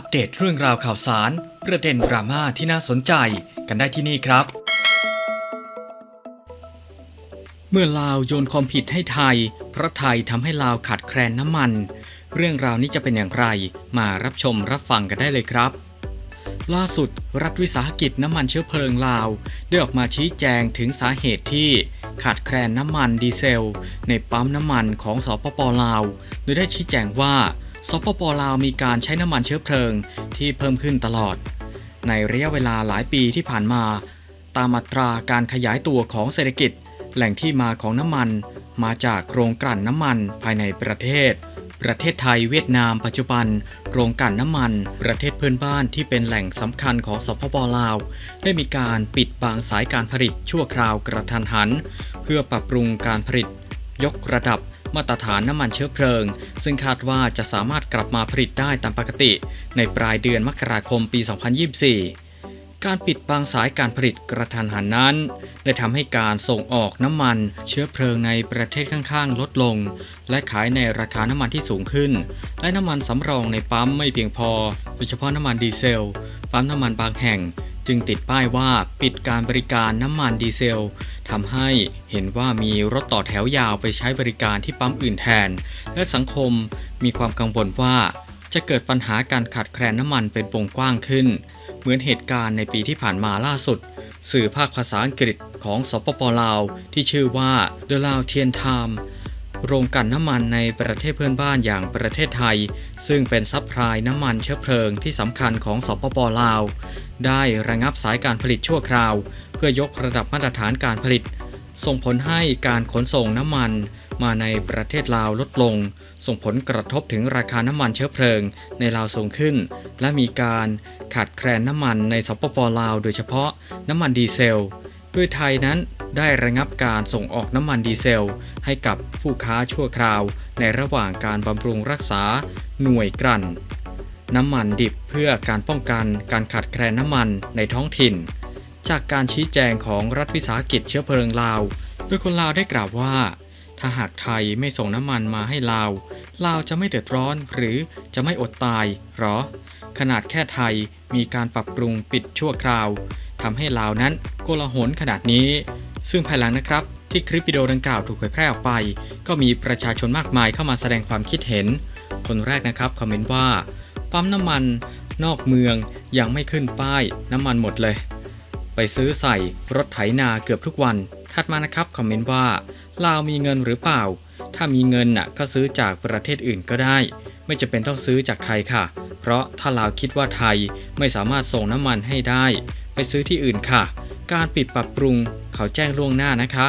อัปเดตเรื่องราวข่าวสาร ประเด็นดราม่าที่น่าสนใจกันได้ที่นี่ครับ เมื่อลาวโยนความผิดให้ไทย เพราะไทยทำให้ลาวขาดแคลนน้ำมัน เรื่องราวนี้จะเป็นอย่างไร มารับชมรับฟังกันได้เลยครับล่าสุด รัฐวิสาหกิจน้ำมันเชื้อเพลิงลาว ได้ออกมาชี้แจงถึงสาเหตุที่ขาดแคลนน้ำมันดีเซล ในปั๊มน้ำมันของสปปลาว โดยได้ชี้แจงว่า สปปลาวมีการใช้น้ำมันเชื้อเพลิงที่เพิ่มขึ้นตลอด ในระยะเวลาหลายปีที่ผ่านมา ตามอัตราการขยายตัวของเศรษฐกิจ แหล่งที่มาของน้ำมันมาจากโรงกลั่นน้ำมันภายในประเทศ ประเทศไทยเวียดนามปัจจุบัน โรงกลั่นน้ำมัน ประเทศเพื่อนบ้านที่เป็นแหล่งสำคัญของสปปลาว ได้มีการปิดบางสายการผลิตชั่วคราวกระทันหัน เพื่อปรับปรุงการผลิต ยกระดับ มาตรฐานน้ำมันเชื้อเพลิง ซึ่งคาดว่าจะสามารถกลับมาผลิตได้ตามปกติ ในปลายเดือนมกราคมปี 2024 การปิดบางสายการผลิตกระทันหันนั้น ได้ทำให้การส่งออกน้ำมันเชื้อเพลิงในประเทศข้างๆ ลดลง และขายในราคาน้ำมันที่สูงขึ้น และน้ำมันสำรองในปั๊มไม่เพียงพอ โดยเฉพาะน้ำมันดีเซล ปั๊มน้ำมันบางแห่ง จึงติดป้ายว่าปิดการบริการน้ำมันดีเซลทำให้เห็นว่ามีรถต่อแถวยาวไปใช้บริการที่ปั๊มอื่นแทน และสังคมมีความกังวลว่า จะเกิดปัญหาการขาดแคลนน้ำมันเป็นวงกว้างขึ้น เหมือนเหตุการณ์ในปีที่ผ่านมาล่าสุด สื่อภาคภาษาอังกฤษของสปปลาว ที่ชื่อว่า The Lao Tian Time โรงกลั่นน้ำมันในประเทศเพื่อนบ้านอย่างประเทศไทย ซึ่งเป็นซัพพลายน้ำมันเชื้อเพลิงที่สำคัญของสปปลาว ได้ระงับสายการผลิตชั่วคราว เพื่อยกระดับมาตรฐานการผลิต ส่งผลให้การขนส่งน้ำมันมาในประเทศลาวลดลง ส่งผลกระทบถึงราคาน้ำมันเชื้อเพลิง ในลาวสูงขึ้น และมีการขาดแคลนน้ำมันในสปปลาว โดยเฉพาะน้ำมันดีเซล ด้วยไทยนั้น ได้ระงับการส่งออกน้ำมันดีเซล ให้กับผู้ค้าชั่วคราว ในระหว่างการบำรุงรักษาหน่วยกลั่น น้ำมันดิบเพื่อการป้องกันการขาดแคลนน้ำมันในท้องถิ่น จากการชี้แจงของรัฐวิสาหกิจเชื้อเพลิงลาว โดยคนลาวได้กล่าวว่า ถ้าหากไทยไม่ส่งน้ำมันมาให้ลาว ลาวจะไม่เดือดร้อนหรือจะไม่อดตายหรอ ขนาดแค่ไทยมีการปรับปรุงปิดชั่วคราวทำให้ลาวนั้นโกลาหลขนาดนี้ ซึ่งภายหลังนะครับ ที่คลิปวิดีโอดังกล่าวถูกเผยแพร่ออกไป ก็มีประชาชนมากมายเข้ามาแสดงความคิดเห็น คนแรกนะครับคอมเมนต์ว่า ปั๊มน้ำมัน นอกเมืองยังไม่ขึ้นป้ายน้ำมันหมดเลย ไปซื้อใส่รถไถนาเกือบทุกวันถัดมานะครับคอมเมนต์ว่าลาวมีเงินหรือเปล่า ถ้ามีเงินน่ะก็ซื้อจากประเทศอื่นก็ได้ ไม่จำเป็นต้องซื้อจากไทยค่ะ เพราะถ้าลาวคิดว่าไทยไม่สามารถส่งน้ำมันให้ได้ ไปซื้อที่อื่นค่ะ การปิดปรับปรุงเขาแจ้งล่วงหน้านะคะ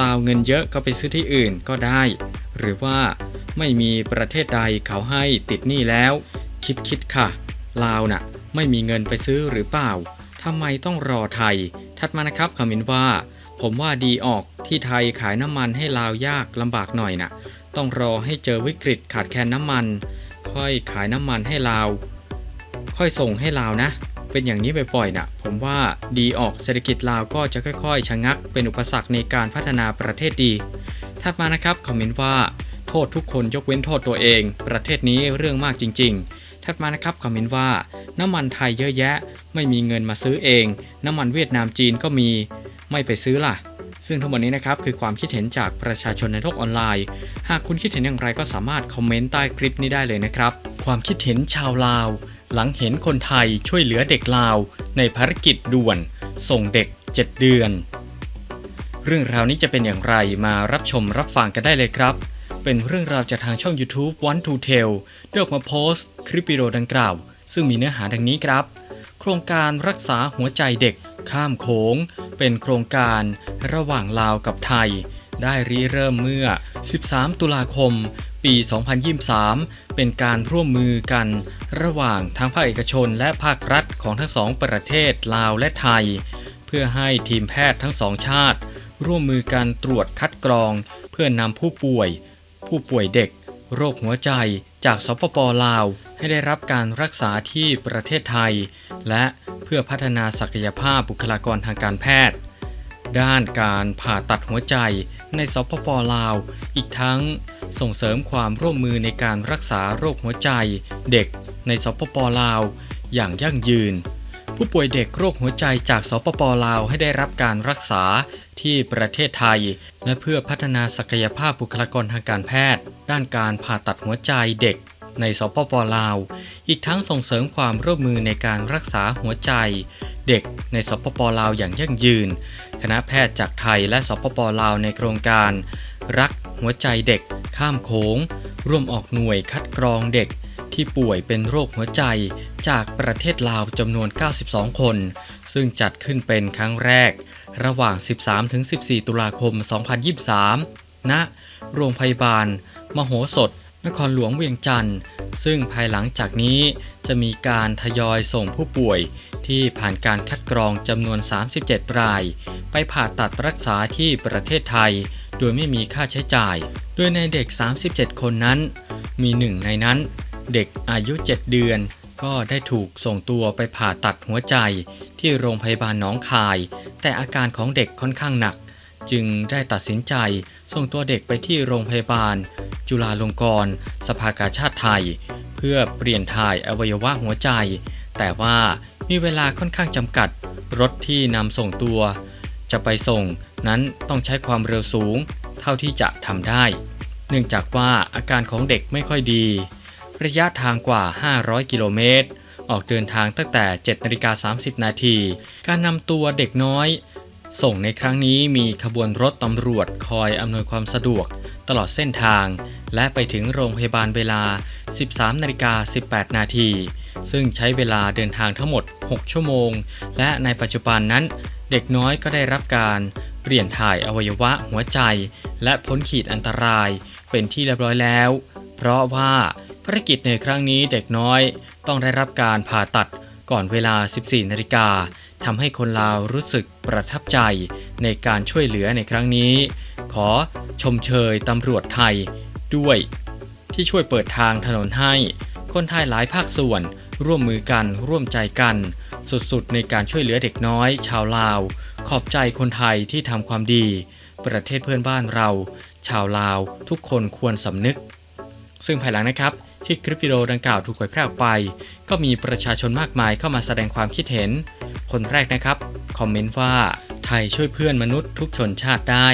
ลาวเงินเยอะก็ไปซื้อที่อื่นก็ได้ หรือว่าไม่มีประเทศใดเขาให้ติดหนี้แล้ว คิดคิดค่ะ ลาวน่ะ ไม่มีเงินไปซื้อหรือเปล่าทำไมต้องรอไทยถัดมานะครับคอมเมนต์ว่า ผมว่าดีออกที่ไทยขายน้ำมันให้ลาวยากลำบากหน่อยน่ะ ต้องรอให้เจอวิกฤตขาดแคลนน้ำมัน ค่อยขายน้ำมันให้ลาว ค่อยส่งให้ลาวนะ เป็นอย่างนี้บ่อยๆน่ะผมว่าดีออกเศรษฐกิจลาวก็จะค่อยๆ ชะงักเป็นอุปสรรคในการพัฒนาประเทศดี ถัดมานะครับคอมเมนต์ว่า โทษทุกคนยกเว้นโทษตัวเอง ประเทศนี้เรื่องมากจริง ๆ ถัดมานะครับคอมเมนต์ว่า น้ำมันไทยเยอะแยะ ไม่มีเงินมาซื้อเอง น้ำมันเวียดนามจีนก็มี ไม่ไปซื้อล่ะซึ่งทั้งหมดนี้นะครับคือความคิดเห็นจากประชาชนในโลกออนไลน์ หากคุณคิดเห็นอย่างไรก็สามารถคอมเมนต์ใต้คลิปนี้ได้เลยนะครับ ความคิดเห็นชาวลาว หลังเห็นคนไทยช่วยเหลือเด็กลาว ในภารกิจด่วน ส่งเด็ก 7 เดือน เรื่องราวนี้จะเป็นอย่างไรมารับชมรับฟังกันได้เลยครับ เป็นเรื่องราวจากทางช่อง YouTube Want to Tell ได้ออกมาโพสต์ คลิปวิดีโอดังกล่าว ซึ่งมีเนื้อหาดังนี้ครับ โครงการรักษาหัวใจเด็กข้ามโขง เป็นโครงการระหว่างลาวกับไทย ได้ริเริ่มเมื่อ 13 ตุลาคม ปี 2023 เป็นการร่วมมือกัน ระหว่างทั้งภาคเอกชนและภาครัฐของทั้งสองประเทศลาวและไทย เพื่อให้ทีมแพทย์ทั้งสองชาติ ร่วมมือกันตรวจคัดกรอง เพื่อนำผู้ป่วย ผู้ป่วยเด็ก โรคหัวใจจากสปปลาว ให้ได้รับการรักษาที่ประเทศไทย และเพื่อพัฒนาศักยภาพบุคลากรทางการแพทย์ ด้านการผ่าตัดหัวใจในสปปลาว อีกทั้ง ส่งเสริมความร่วมมือในการรักษาโรคหัวใจ เด็กในสปปลาว อย่างยั่งยืน ผู้ป่วยเด็กโรคหัวใจจากสปปลาวให้ได้รับการรักษาที่ประเทศไทย และเพื่อพัฒนาศักยภาพบุคลากรทางการแพทย์ ด้านการผ่าตัดหัวใจเด็กในสปปลาว อีกทั้งส่งเสริมความร่วมมือในการรักษาหัวใจ เด็กในสปปลาวอย่างยั่งยืน คณะแพทย์จากไทยและสปปลาวในโครงการ รัก หัวใจเด็ก ข้ามโขงร่วมออกหน่วยคัดกรองเด็กที่ป่วยเป็นโรคหัวใจจากประเทศลาวจำนวน 92 คน ซึ่งจัดขึ้นเป็นครั้งแรก ระหว่าง 13-14 ตุลาคม 2023 ณ โรงพยาบาล มโหสถ นครหลวงเวียงจันทร์ ซึ่งภายหลังจากนี้จะมีการทยอยส่งผู้ป่วย ที่ผ่านการคัดกรองจำนวน 37 ราย ไปผ่าตัดรักษาที่ประเทศไทย โดยไม่มีค่าใช้จ่าย โดยในเด็ก 37 คนนั้น มีหนึ่งในนั้นเด็กอายุ 7 เดือน ก็ได้ถูกส่งตัวไปผ่าตัดหัวใจที่โรงพยาบาลหนองคาย แต่อาการของเด็กค่อนข้างหนัก จึงได้ตัดสินใจส่งตัวเด็กไปที่โรงพยาบาล จุฬาลงกรณ์สภากาชาติไทย เพื่อเปลี่ยนถ่ายอวัยวะหัวใจ แต่ว่ามีเวลาค่อนข้างจำกัด รถที่นำส่งตัว จะไปส่ง นั้นต้องใช้ความเร็วสูง เท่าที่จะทำได้ เนื่องจากว่าอาการของเด็กไม่ค่อยดี ระยะทางกว่า 500 กิโลเมตร ออกเดินทางตั้งแต่7นาฬิกา30 นาที การนำตัวเด็กน้อย ส่งในครั้งนี้มีขบวนรถตำรวจคอยอำนวยความสะดวก ตลอดเส้นทาง และไปถึงโรงพยาบาลเวลา 13นาฬิกา18 นาทีซึ่งใช้เวลาเดินทางทั้งหมด 6 ชั่วโมง และในปัจจุบันนั้น เด็กน้อยก็ได้รับการเปลี่ยนถ่ายอวัยวะหัวใจ และพ้นขีดอันตรายเป็นที่เรียบร้อยแล้ว เพราะว่าภารกิจในครั้งนี้เด็กน้อยต้องได้รับการผ่าตัดก่อนเวลา 14 นาฬิกาทำให้คนลาวรู้สึกประทับใจในการช่วยเหลือในครั้งนี้ ขอชมเชยตำรวจไทยด้วย ที่ช่วยเปิดทางถนนให้ คนไทยหลายภาคส่วนร่วมมือกันร่วมใจกัน สุดๆ ในการช่วยเหลือเด็กน้อย ชาวลาว ขอบใจคนไทยที่ทำความดี ประเทศเพื่อนบ้านเรา ชาวลาวทุกคนควรสำนึก ซึ่งภายหลังนะครับที่คลิปวิดีโอดังกล่าวถูกเผยแพร่ออกไป ก็มีประชาชนมากมายเข้ามาแสดงความคิดเห็น คนแรกนะครับ คอมเมนต์ว่า ไทยช่วยเพื่อนมนุษย์ทุกชนชาติได้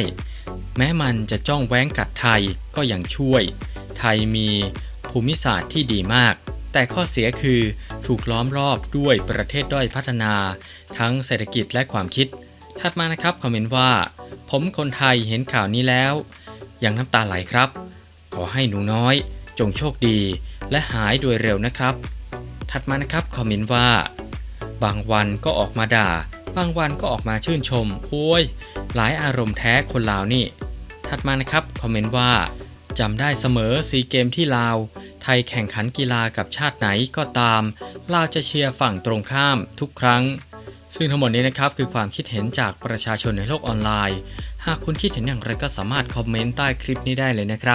แม้มันจะจ้องแว้งกัดไทยก็ยังช่วย ไทยมีภูมิศาสตร์ที่ดีมาก แต่ข้อเสียคือ ถูกล้อมรอบด้วยประเทศด้อยพัฒนา ทั้งเศรษฐกิจและความคิด ถัดมานะครับคอมเมนต์ว่า ผมคนไทยเห็นข่าวนี้แล้วยังน้ำตาไหลครับ ขอให้หนูน้อย จงโชคดี และหายโดยเร็วนะครับ ถัดมานะครับคอมเมนต์ว่า บางวันก็ออกมาด่า บางวันก็ออกมาชื่นชมโอ้ยหลายอารมณ์แท้คนลาวนี่ ถัดมานะครับคอมเมนต์ว่าจำได้เสมอซีเกมที่ลาว ไทยแข่งขันกีฬากับชาติไหนก็ตามลาวจะเชียร์ฝั่งตรงข้ามทุกครั้ง ซึ่งทั้งหมดนี้นะครับคือความคิดเห็นจากประชาชนในโลกออนไลน์ หากคุณคิดเห็นอย่างไรก็สามารถคอมเมนต์ใต้คลิปนี้ได้เลยนะครับ